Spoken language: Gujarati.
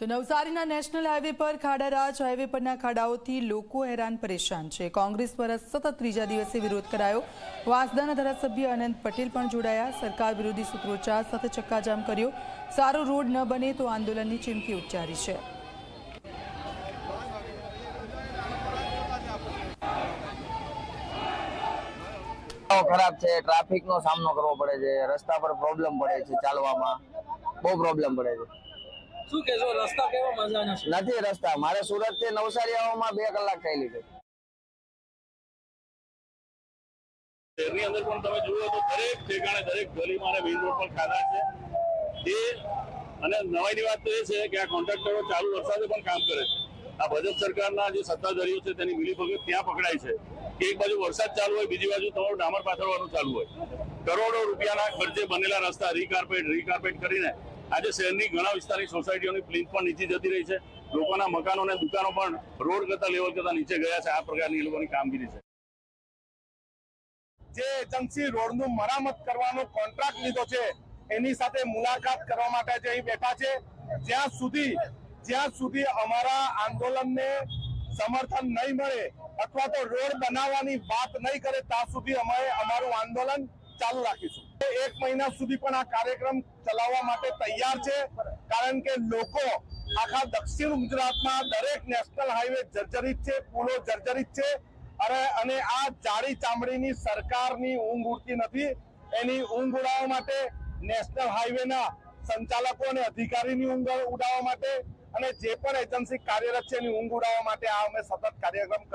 તો નવસારીના નેશનલ હાઈવે પર ખાડારાજ હાઈવે પરના ખાડાઓથી લોકો હેરાન પરેશાન છે. કોંગ્રેસ દ્વારા સતત ત્રીજા દિવસે વિરોધ કરાયો. વાંસદાના ધારાસભ્ય અનંત પટેલ પણ જોડાયા. સરકાર વિરોધી સૂત્રોચ્ચાર સાથે ચક્કાજામ કર્યો. સારો રોડ ન બને તો આંદોલનની ચીમકી ઉચ્ચારી છે. ખરાબ છે. ટ્રાફિક નો સામનો કરવો પડે છે. રસ્તા પર પ્રોબ્લેમ પડે છે ચાલવામાં. બહુ પ્રોબ્લેમ પડે છે. શું કેશો રસ્તા કેવા મજાના છે? નથી રસ્તા. મારે સુરતથી નવસારી આવવામાં બે કલાક થઈ લીધો. શહેરની અંદર પણ તમે જુઓ તો દરેક ઠેકાણે દરેક ગલીમાં અને મેઇન રોડ પર ખાધા છે. એ અને નવાઈની વાત તો એ છે કે આ કોન્ટ્રાક્ટરો ચાલુ વરસાદે પણ કામ કરે છે. આ ભાજપ સરકારના જે સત્તાધારીઓ છે તેની મિલીભગત ત્યાં પકડાય છે કે એક બાજુ વરસાદ ચાલુ હોય બીજી બાજુ તમારું ડામર પાથરવાનું ચાલુ હોય. કરોડો રૂપિયાના ખર્ચે બનેલા રસ્તા રીકાર્પેટ રીકાર્પેટ કરીને આજે શહેરની ઘણા વિસ્તારની સોસાયટીઓની પ્લિન્થ પણ નીચે જતી રહી છે. લોકોના મકાનો અને દુકાનો પણ રોડ કરતા લેવલ કરતા નીચે ગયા છે. આ પ્રકારની એ લોકોની કામગીરી છે. જે એજન્સી રોડનું મરામત કરવાનો કોન્ટ્રાક્ટ લીધો છે, એની સાથે મુલાકાત કરવા માટે જે અહીં બેઠા છે, જ્યાં સુધી જ્યાં સુધી અમારા આંદોલનને સમર્થન નહીં મળે અથવા તો રોડ બનાવવાની વાત નહીં કરે, ત્યાં સુધી અમે અમારું આંદોલન ચાલુ રાખીશું. એક મહિના સુધી પણ આ કાર્યક્રમ ચલાવવા માટે તૈયાર છે. કારણ કે લોકો આખા દક્ષિણ ગુજરાતમાં દરેક નેશનલ હાઈવે જર્જરિત છે, પુલો જર્જરિત છે. અને અને આ જાડી ચામડીની સરકારની ઊંઘ ઉડતી નથી. એની ઊંઘ ઉડાવવા માટે નેશનલ હાઈવેના સંચાલકો અને અધિકારીની ઊંઘ ઉડાવવા માટે અને જે પણ એજન્સી કાર્યરત છે એની ઊંઘ ઉડાવવા માટે આ અમે સતત કાર્યક્રમ